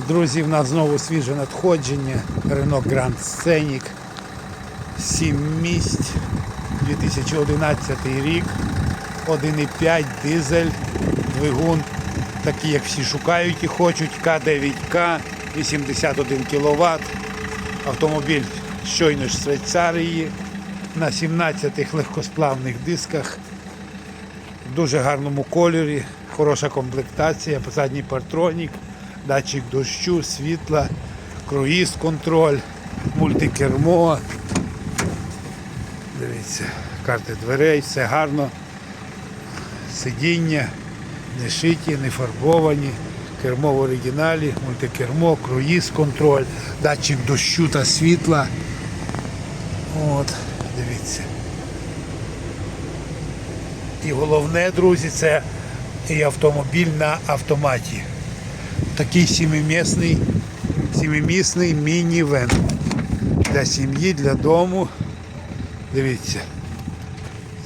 Друзі, в нас знову свіже надходження. Renault Grand Scenic. 7 місць. 2011 рік. 1,5 дизель, двигун, такий як всі шукають і хочуть, К9К, 81 кВт. Автомобіль щойно з Швейцарії на 17 легкосплавних дисках в дуже гарному кольорі, хороша комплектація, задній партронік, датчик дощу, світла, круїз контроль, мультикермо. Дивіться, карти дверей, все гарно. Сидіння не шиті, не фарбовані, кермо в оригіналі, мультикермо, круїз контроль, датчик дощу та світла. От, дивіться. І головне, друзі, це і автомобіль на автоматі. Такий сімимісний, сімимісний міні-вен. Для сім'ї, для дому. Дивіться.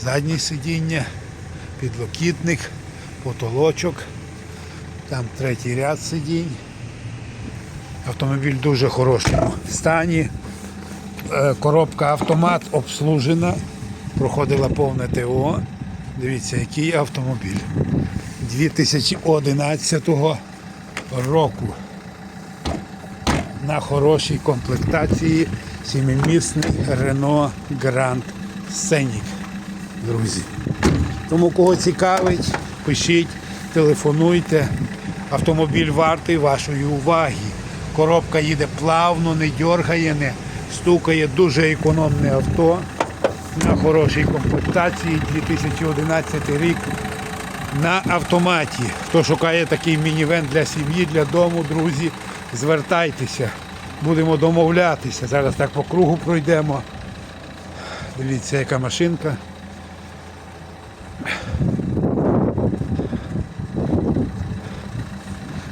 Заднє сидіння, підлокітник, потолочок. Там третій ряд сидінь. Автомобіль в дуже хорошому стані. Е, Коробка автомат обслужена, проходила повне ТО. Дивіться, який автомобіль. 2011 року. На хорошій комплектації сімимісний Renault Grand Scenic, друзі. Тому кого цікавить, пишіть, телефонуйте. Автомобіль вартий вашої уваги. Коробка їде плавно, не дергає, не стукає, дуже економне авто на хорошій комплектації 2011 рік на автоматі. Хто шукає такий мінівен для сім'ї, для дому, друзі, звертайтеся. Будемо домовлятися. Зараз так по кругу пройдемо. Дивіться, яка машинка.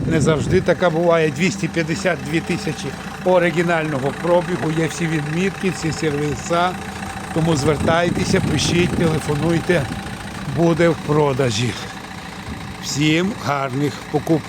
Не завжди така буває. 252 тисячі оригінального пробігу. Є всі відмітки, всі сервіса. Тому звертайтеся, пишіть, телефонуйте, буде в продажі. Всім гарних покупок.